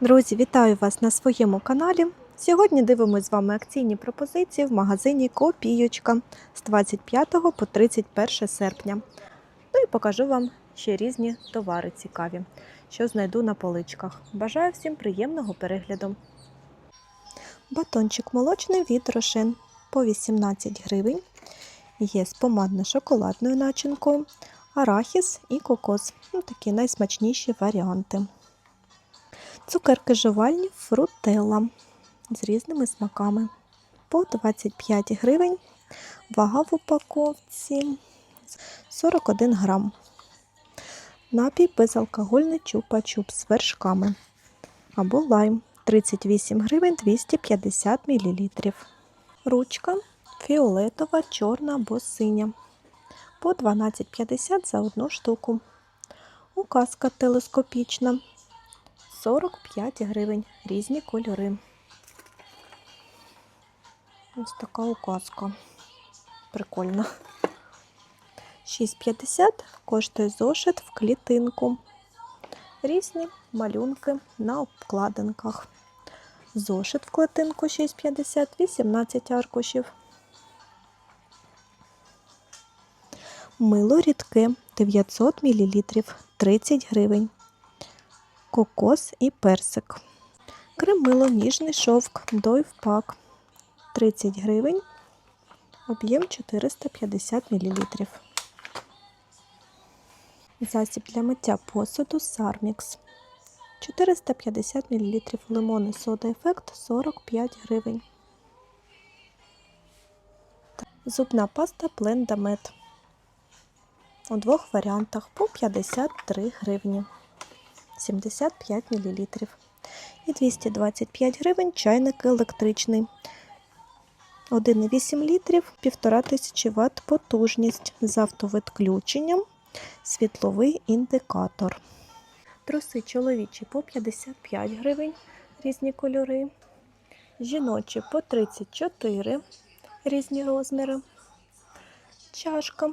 Друзі, вітаю вас на своєму каналі. Сьогодні дивимося з вами акційні пропозиції в магазині Копійочка з 25 по 31 серпня. Ну і покажу вам ще різні товари цікаві, що знайду на поличках. Бажаю всім приємного перегляду. Батончик молочний від Рошен по 18 гривень. Є з помадно-шоколадною начинкою, арахіс і кокос. Ну, такі найсмачніші варіанти. Цукерки жувальні фрутелла з різними смаками. По 25 гривень. Вага в упаковці 41 грам. Напій безалкогольний чупа-чуп з вершками. Або лайм 38 гривень 250 мл. Ручка фіолетова, чорна або синя. По 12,50 за одну штуку. Указка телескопічна 45 гривень. Різні кольори. Ось така указка. Прикольно. 6,50 коштує зошит в клітинку. Різні малюнки на обкладинках. Зошит в клітинку 6,50, 18 аркушів. Мило рідке 900 мл 30 гривень кокос і персик. Кремило ніжний шовк, дойвпак 30 гривень, об'єм 450 мл. Засіб для миття посуду Сармікс 450 мл лимонний сода ефект 45 гривень. Зубна паста Блендамет у двох варіантах по 53 гривні. 75 мл. І 225 гривень чайник електричний. 1,8 літрів, 1500 Вт потужність з автовідключенням, світловий індикатор. Труси чоловічі по 55 гривень, різні кольори. Жіночі по 34 різні розміри. Чашка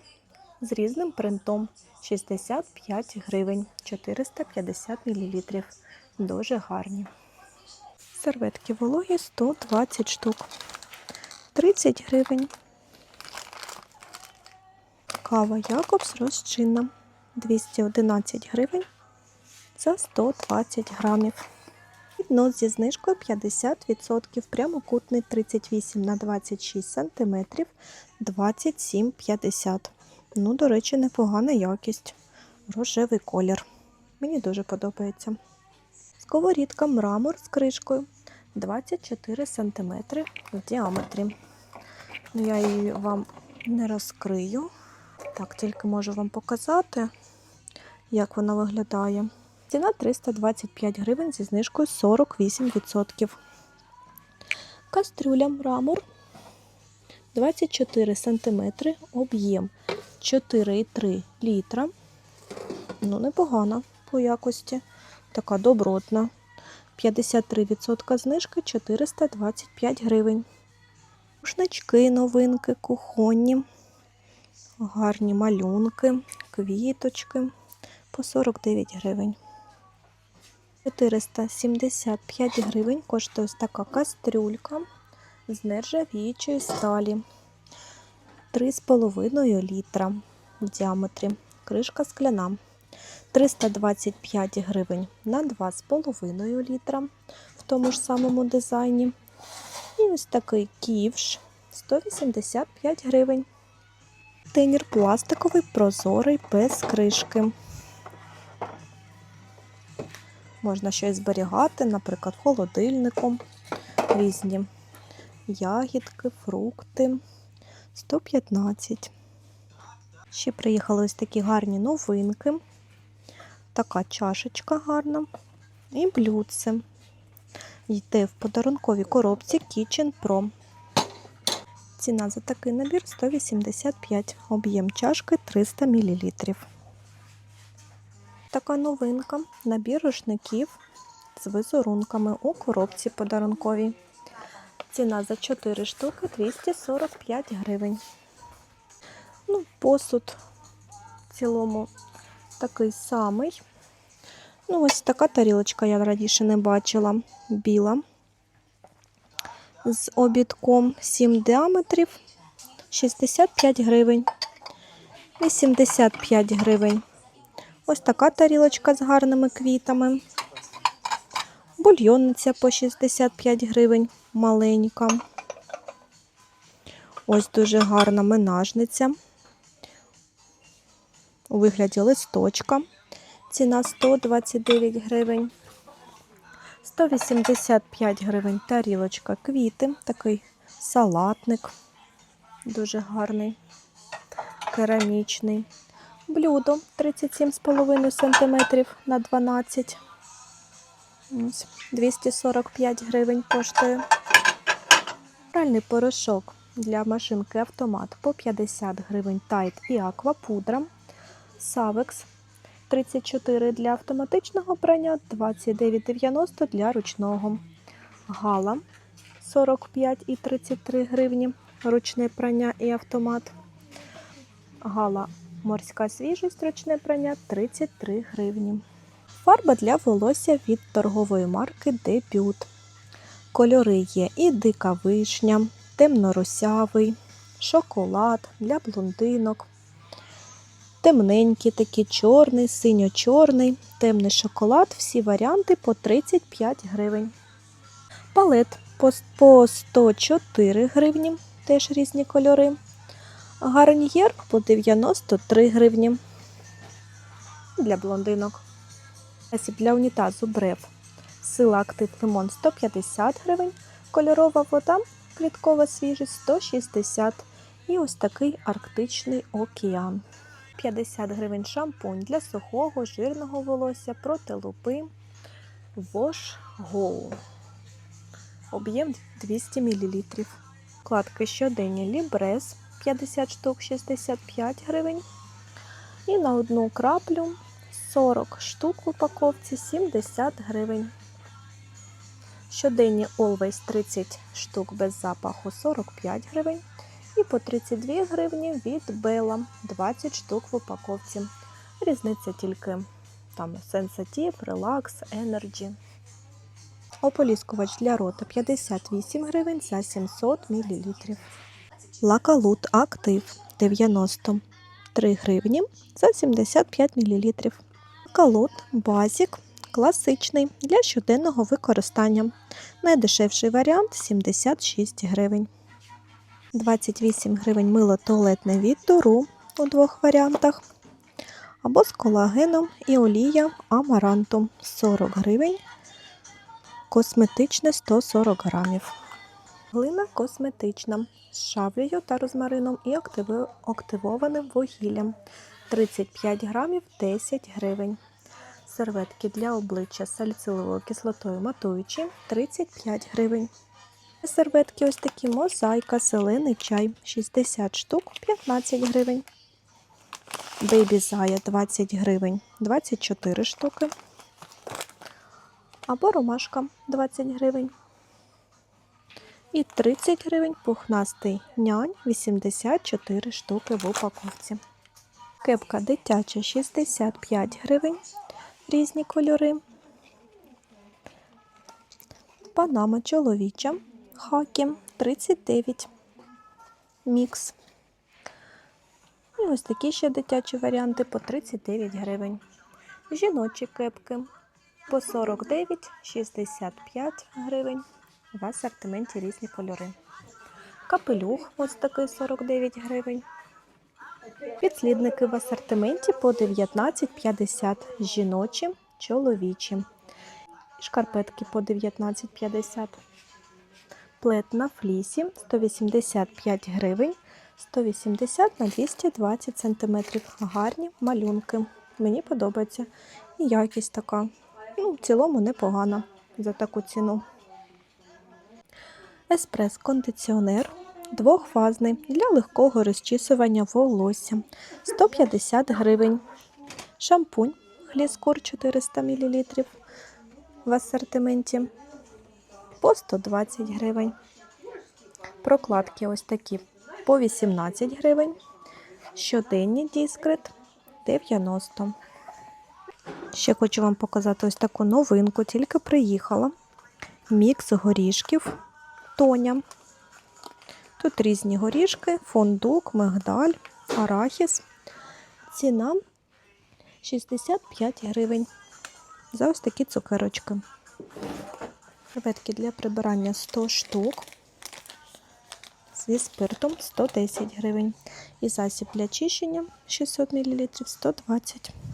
з різним принтом 65 гривень 450 мл. Дуже гарні. Серветки вологі 120 штук. 30 гривень. Кава Якобс розчинна 211 гривень за 120 грамів. Віднос зі знижкою 50%. Прямокутний 38 на 26 см 27,50 Ну, до речі, непогана якість. Рожевий колір. Мені дуже подобається. Сковорідка мрамор з кришкою 24 см в діаметрі. Ну, Я її вам не розкрию. Так, тільки можу вам показати, як вона виглядає. Ціна 325 гривень зі знижкою 48%. Кастрюля мрамор 24 см, об'єм 4,3 літра. Ну, непогана по якості. Така добротна. 53% знижки 425 гривень. Рушнички, новинки, кухонні, гарні малюнки, квіточки по 49 гривень. 475 гривень коштує ось така кастрюлька з нержавіючої сталі. 3,5 літра в діаметрі. Кришка скляна. 325 гривень на 2,5 літра в тому ж самому дизайні. І ось такий ківш 185 гривень. Тинір пластиковий, прозорий, без кришки. Можна щось зберігати, наприклад, в холодильнику, різні ягідки, фрукти. 115. Ще приїхали ось такі гарні новинки. Така чашечка гарна. І блюдце. Йде в подарунковій коробці Kitchen Pro. Ціна за такий набір 185, об'єм чашки 300 мл. Така новинка. Набір рушників з візерунками у коробці подарунковій. Ціна за 4 штуки 245 гривень. Ну, Посуд в цілому такий самий. Ну, ось така тарілочка я раніше не бачила. Біла. З обідком 7 діаметрів. 65 гривень. 85 гривень. Ось така тарілочка з гарними квітами. Бульйонниця по 65 гривень. Маленька. Ось дуже гарна менажниця. У вигляді листочка. Ціна 129 гривень. 185 гривень тарілочка квіти. Такий салатник. Дуже гарний. Керамічний. Блюдо 37,5 см на 12. Ось, 245 гривень коштує. Пральний порошок для машинки автомат по 50 гривень тайт і аквапудра. Савекс 34 для автоматичного прання, 29,90 для ручного. Гала 45 і 33 гривні. Ручне прання і автомат. Гала морська свіжість, ручне прання 33 гривні. Фарба для волосся від торгової марки Дебют. Кольори є і дика вишня, темно-русявий, шоколад для блондинок, темненький, такий чорний, синьо-чорний, темний шоколад. Всі варіанти по 35 гривень. Палет по- по 104 гривні, теж різні кольори. Гарньєр по 93 гривні для блондинок. Засіб для унітазу брев. Сила актив лимон 150 гривень, кольорова вода, квіткова свіжість 160 і ось такий арктичний океан. 50 гривень шампунь для сухого, жирного волосся проти лупи Wash Go. Об'єм 200 мл. Вкладки щоденні Лібрес 50 штук 65 гривень. І на одну краплю 40 штук в упаковці 70 гривень. Щоденні Always 30 штук без запаху 45 гривень. І по 32 гривні від Bella 20 штук в упаковці. Різниця тільки там Sensitive, Relax, Energy. Ополіскувач для рота 58 гривень за 700 мл. Лакалут Актив 93 гривні за 75 мл. Лакалут Базік класичний для щоденного використання. Найдешевший варіант 76 гривень. 28 гривень мило туалетне від Дуру у двох варіантах. Або з колагеном і олія амаранту 40 гривень. Косметичне 140 грамів. Глина косметична з шавлею та розмарином і активованим вугіллям 35 грамів 10 гривень. Серветки для обличчя з кислотою матуючі 35 гривень. Серветки ось такі мозаїка, зелений чай 60 штук 15 гривень. Бейбі Зая 20 гривень 24 штуки. Або ромашка 20 гривень. І 30 гривень пухнастий нянь 84 штуки в упаковці. Кепка дитяча 65 гривень. Різні кольори. Панама чоловіча. Хакі 39. Мікс. І ось такі ще дитячі варіанти по 39 гривень. Жіночі кепки по 49-65 гривень. В асортименті різні кольори. Капелюх ось такий 49 гривень. Підслідники в асортименті по 19,50 жіночі, чоловічі. Шкарпетки по 19,50. Плед на флісі 185 гривень, 180 на 220 см. Гарні малюнки. Мені подобається. І якість така. Ну, в цілому непогана за таку ціну. Еспрес-кондиціонер двохфазний для легкого розчісування волосся 150 гривень. Шампунь Гліскор 400 мл в асортименті по 120 гривень. Прокладки ось такі по 18 гривень. Щоденні дискрет 90. Ще хочу вам показати ось таку новинку, тільки приїхала. Мікс горішків Тоня. Тут різні горішки, фундук, мигдаль, арахіс. Ціна 65 гривень за ось такі цукерочки. Креветки для прибирання 100 штук. Зі спиртом 110 гривень. І засіб для чищення 600 мл 120 гривень.